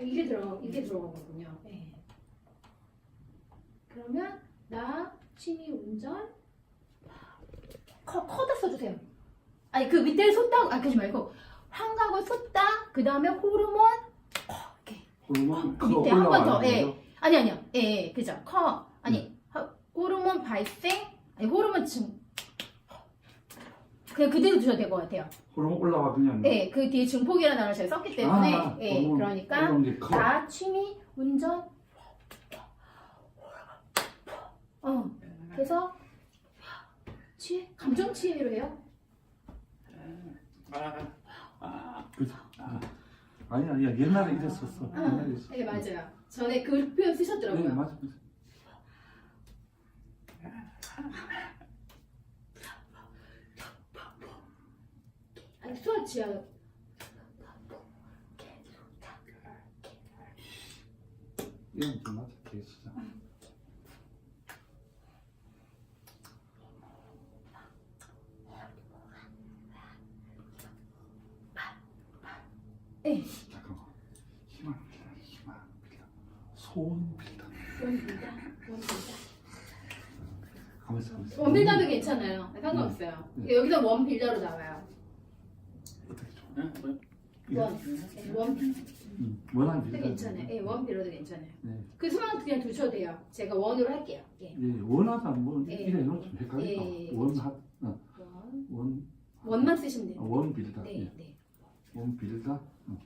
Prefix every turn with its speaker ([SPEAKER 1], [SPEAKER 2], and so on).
[SPEAKER 1] 이게 들어 이게 들어가거든요. 예. 그러면 나 취미 운전 커 커다 써주세요. 아니 그 밑에 쏟다 아 그러지 말고. 한가고 쏟다 그 다음에 호르몬 커 이렇게.
[SPEAKER 2] 호르몬?
[SPEAKER 1] 그 밑에 한번
[SPEAKER 2] 올라가는
[SPEAKER 1] 더, 예. 아니 아니요. 예, 예. 그죠. 커. 아니 하- 호르몬 발생? 아니 호르몬 증 그냥 그대로 두셔도 될 것 같아요.
[SPEAKER 2] 호르몬 올라가더니
[SPEAKER 1] 예, 그 뒤에 증폭이라는 단어를 제가 썼기 때문에
[SPEAKER 2] 아,
[SPEAKER 1] 예,
[SPEAKER 2] 호르몬
[SPEAKER 1] 그러니까
[SPEAKER 2] 게 커.
[SPEAKER 1] 나 취미 운전 어 그래서 취해 감정 취해로 해요
[SPEAKER 2] 그죠? 아. 아니 아니야 옛날에 이랬었어.
[SPEAKER 1] 아,
[SPEAKER 2] 옛날에.
[SPEAKER 1] 네 맞아요 전에 그 표현 쓰셨더라고요
[SPEAKER 2] 네 맞아 맞아. 이건 좀 맞아 잠깐만. 소원.
[SPEAKER 1] 원빌다 원빌다
[SPEAKER 2] 가만있어 가만있어.
[SPEAKER 1] 원빌다도 괜찮아요 상관없어요
[SPEAKER 2] 네.
[SPEAKER 1] 여기서 원빌다로 나와요
[SPEAKER 3] 뭐?
[SPEAKER 1] 원 네, 원빌
[SPEAKER 2] 응, 원한 빌다.
[SPEAKER 1] 괜찮아요 예 원빌러도 괜찮아요
[SPEAKER 2] 네.
[SPEAKER 1] 그 수만 그냥 두셔도 돼요 제가 원으로 할게요 예
[SPEAKER 2] 예, 원하다 뭐
[SPEAKER 1] 예.
[SPEAKER 2] 이래 놓으면 좀 헷갈릴까.
[SPEAKER 1] 예.
[SPEAKER 2] 원하 어,
[SPEAKER 1] 원.
[SPEAKER 2] 원
[SPEAKER 1] 원만 쓰시면 돼요
[SPEAKER 2] 어, 원 빌다.
[SPEAKER 1] 네,
[SPEAKER 2] 예.
[SPEAKER 1] 네.
[SPEAKER 2] 원 빌다. 어.